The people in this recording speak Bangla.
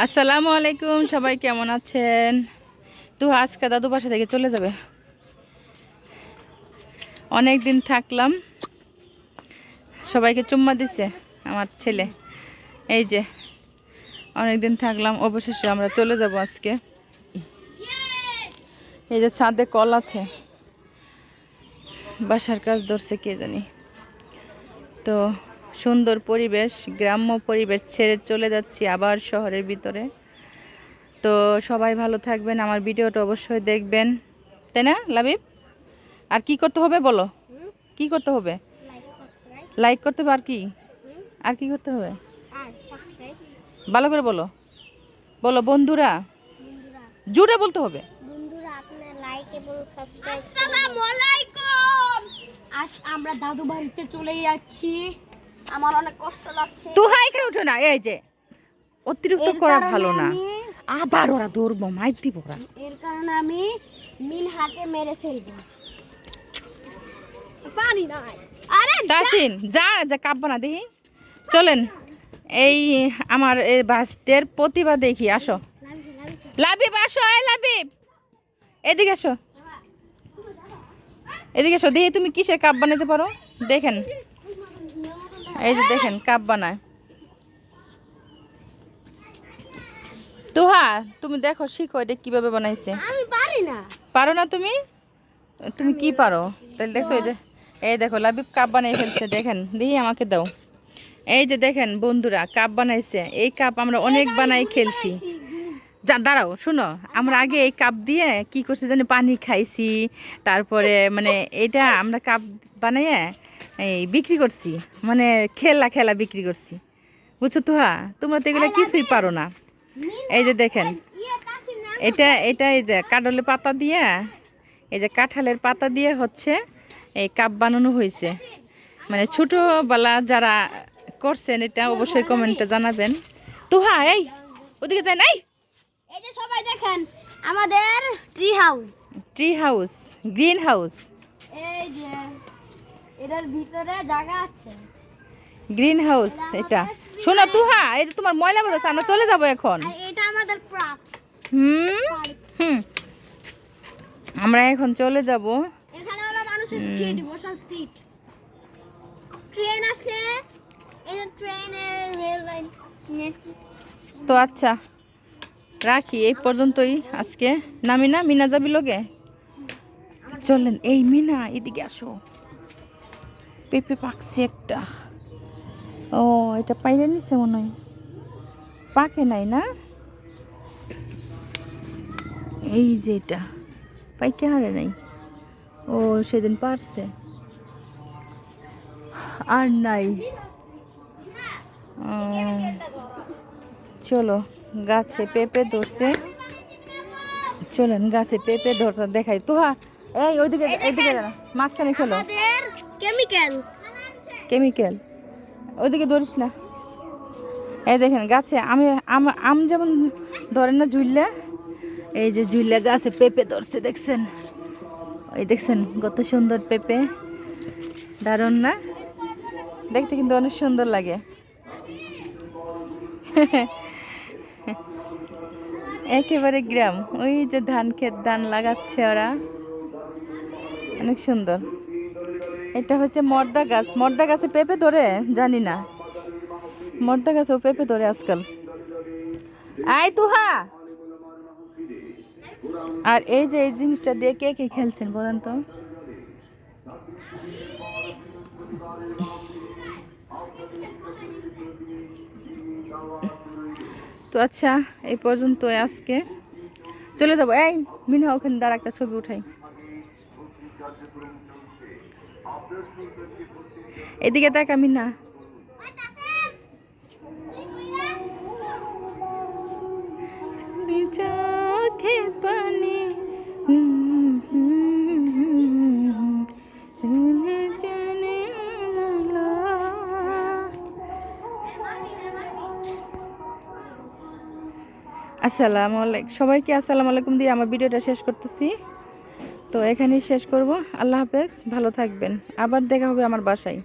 আসসালামু আলাইকুম, সবাই কেমন আছেন? তো আজকে দাদু বাসা থেকে চলে যাবে। অনেক দিন থাকলাম। সবাইকে চুম্মা দিছে, আমার ছেলে। এই যে অনেক দিন থাকলাম, অবশেষে আমরা চলে যাব আজকে। এই যে ছাদে কল আছে। বাসার কাজ ধরছে কে জানি। তো সুন্দর পরিবেশ, গ্রাম্য পরিবেশ ছেড়ে চলে যাচ্ছি আবার শহরের ভিতরে। তো সবাই ভালো থাকবেন, আমার ভিডিওটা অবশ্যই দেখবেন। তাই না, লাবিব? আর কি করতে হবে বলো? কি করতে হবে? লাইক করতে হবে, আর কি? আর কি করতে হবে? ভালো করে বলো। বলো, বন্ধুরা? জুড়ে বলতে হবে। আমরা দাদু বাড়িতে চলে যাচ্ছি। আমার অনেক কষ্ট লাগছে। তুহা এখানে উঠে না এই যে। অতিরিক্ত করা ভালো না। আবার ওরা দৌড়বো দিব ওরা। এর কারণে আমি মিনহাকে মেরে ফেলব। পানি নাই। আরে তাসিন যা যা কাব্বা না দেখি। চলেন এই আমার এই বাসদের প্রতিভা দেখি আসো। লাবিব আসো এই লাবিব। এদিকে আসো। এদিকে আসো দেখি তুমি কিসের কাপ বানাতে পারো? দেখেন। এই যে দেখেন কাপ বানায়। তুহা তুমি দেখো শিখো এটা কীভাবে বানাইছে। আমি পারি না। পারো না তুমি? তুমি কি পারো? তাহলে দেখছ এই যে এই দেখো লাবিব কাপ বানিয়ে ফেলছে দেখেন দেখি আমাকে দাও। এই যে দেখেন বন্ধুরা কাপ বানাইছে। এই কাপ আমরা অনেক বানাই খেলছি। যা দাঁড়াও শুনো আমরা আগে এই কাপ দিয়ে কি করছি জানি পানি খাইছি তারপরে মানে এটা আমরা কাপ বানাইয়ে এই বিক্রি করছি। মানে খেলা খেলা বিক্রি করছি। বুঝছ তো হ্যাঁ? তোমরা তো এগুলো কিছুই পারো না। এই যে দেখেন। ইয়ে এটা এটা এই যে কাডলের পাতা দিয়ে এই যে কাঁঠালের পাতা দিয়ে হচ্ছে এই কাপ বানানো হয়েছে। মানে ছোটোবেলা যারা করছেন এটা অবশ্যই কমেন্টে জানাবেন। তুহা এই ওদিকে যাই নাই? এই যে সবাই দেখেন আমাদের tree house tree house green house এই যে এটার ভিতরে জায়গা আছে। গ্রিন হাউস এটা শোনো তুহা এই যে তোমার ময়লা বলেছে আমরা চলে যাব এখন। এটা আমাদের হুম? হুম। আমরা এখন চলে যাব। এখানে হলো মানুষের সিট বসার সিট ট্রেন আছে। এই যে ট্রেনের রেল লাইন তো আচ্ছা রাখি এই পর্যন্তই আজকে। নামি না মিনা যাবি লোকে চলেন এই মিনা এদিকে আসো। পেঁপে পাকছে একটা। ও এটা পাইলে নিছে মনে হয়। পাকে নাই না? এই যে এটা পাইকে হারে নাই। ও সেদিন পারছে। আর নাই। চলো গাছে পেঁপে ধরছে। চলেন গাছে পেঁপে ধরতে দেখাই। তো হ্যাঁ এই ওইদিকে ওইদিকে মাঝখানে খেলো। কেমিক্যাল কেমিক্যাল ওইদিকে ধরিস না। এই দেখেন গাছে আমি, আম যেমন ধরে না ঝুললে, এই যে ঝুললে গাছে পেঁপে ধরছে, দেখছেন? ওই দেখছেন কত সুন্দর পেঁপে। দারুণ না? দেখতে কিন্তু অনেক সুন্দর লাগে। একেবারে গ্রাম। ওই যে ধান ক্ষেত, ধান লাগাচ্ছে ওরা। অনেক সুন্দর। এটা হচ্ছে মর্দা গাছ। মর্দা গাছে পেঁপে ধরে? জানি না। মর্দা গাছেও পেঁপে ধরে আজকাল। আয় তুহা! আর এই যে এই জিনিসটা দিয়ে কে কে খেলছেন বলেন তো? তো আচ্ছা এই পর্যন্ত আজকে। চলে যাব। এই, মিনা, ওখানে দাঁড়া, একটা ছবি উঠাই। এদিকে দেখা চোখে পানি আসসালামু আলাইকুম। সবাইকে আসসালামু আলাইকুম দিয়ে আমার ভিডিওটা শেষ করতেছি। তো এখানেই শেষ করব। আল্লাহ হাফেজ ভালো থাকবেন। আবার দেখা হবে আমার বাসায়।